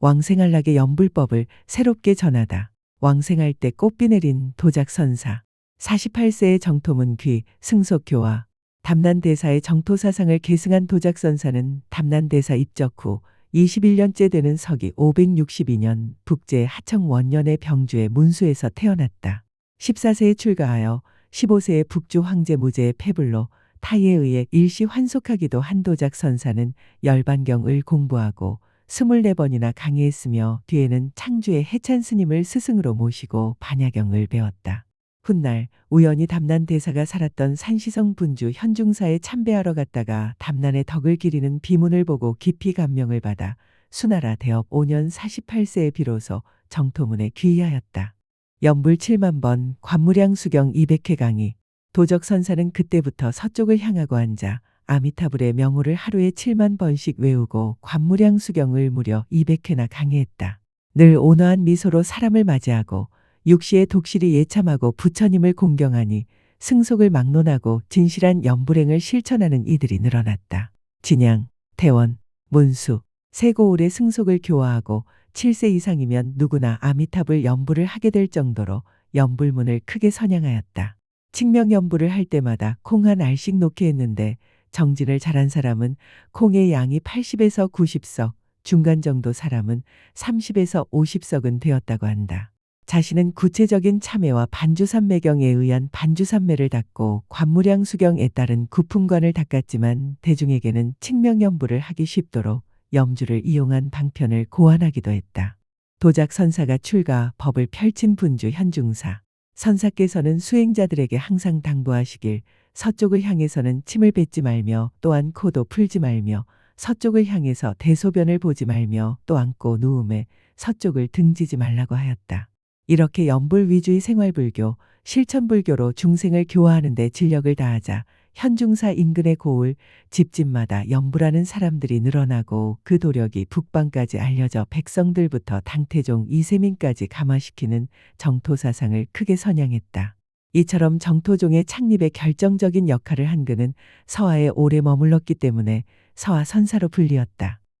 왕생할락의 연불법을 새롭게 전하다. 왕생할 때 꽃비 내린 도작선사. 48세의 정토문 귀 승속교와 담난대사의 정토사상을 계승한 도작선사는 담난대사 입적 후 21년째 되는 서기 562년 북제 하청 원년의 병주의 문수에서 태어났다. 14세에 출가하여 15세에 북주 황제 무제의 패불로 타이에 의해 일시 환속하기도 한 도작 선사는 열반경을 공부하고 24번이나 강의했으며 뒤에는 창주의 해찬 스님을 스승으로 모시고 반야경을 배웠다. 훗날 우연히 담난 대사가 살았던 산시성 분주 현중사에 참배하러 갔다가 담난의 덕을 기리는 비문을 보고 깊이 감명을 받아 수나라 대업 5년 48세에 비로소 정토문에 귀의하였다. 연불 7만 번, 관무량 수경 200회 강의. 도적 선사는 그때부터 서쪽을 향하고 앉아 아미타불의 명호를 하루에 7만 번씩 외우고 관무량 수경을 무려 200회나 강의했다. 늘 온화한 미소로 사람을 맞이하고 육시의 독실이 예참하고 부처님을 공경하니 승속을 막론하고 진실한 연불행을 실천하는 이들이 늘어났다. 진양, 대원, 문수, 세고울의 승속을 교화하고 7세 이상이면 누구나 아미탑을 연불을 하게 될 정도로 연불문을 크게 선양하였다. 칙명 연불을 할 때마다 콩 한 알씩 놓게 했는데 정진을 잘한 사람은 콩의 양이 80에서 90석, 중간 정도 사람은 30에서 50석은 되었다고 한다. 자신은 구체적인 참회와 반주산매경에 의한 반주산매를 닦고 관무량 수경에 따른 구품관을 닦았지만 대중에게는 칙명연부를 하기 쉽도록 염주를 이용한 방편을 고안하기도 했다. 도작 선사가 출가 법을 펼친 분주 현중사. 선사께서는 수행자들에게 항상 당부하시길 서쪽을 향해서는 침을 뱉지 말며 또한 코도 풀지 말며 서쪽을 향해서 대소변을 보지 말며 또 앉고 누움에 서쪽을 등지지 말라고 하였다. 이렇게 연불 위주의 생활불교, 실천불교로 중생을 교화하는 데 진력을 다하자 현중사 인근의 고을, 집집마다 연불하는 사람들이 늘어나고 그 도력이 북방까지 알려져 백성들부터 당태종 이세민까지 감화시키는 정토사상을 크게 선양했다. 이처럼 정토종의 창립에 결정적인 역할을 한 그는 서하에 오래 머물렀기 때문에 서하 선사로 불리었다.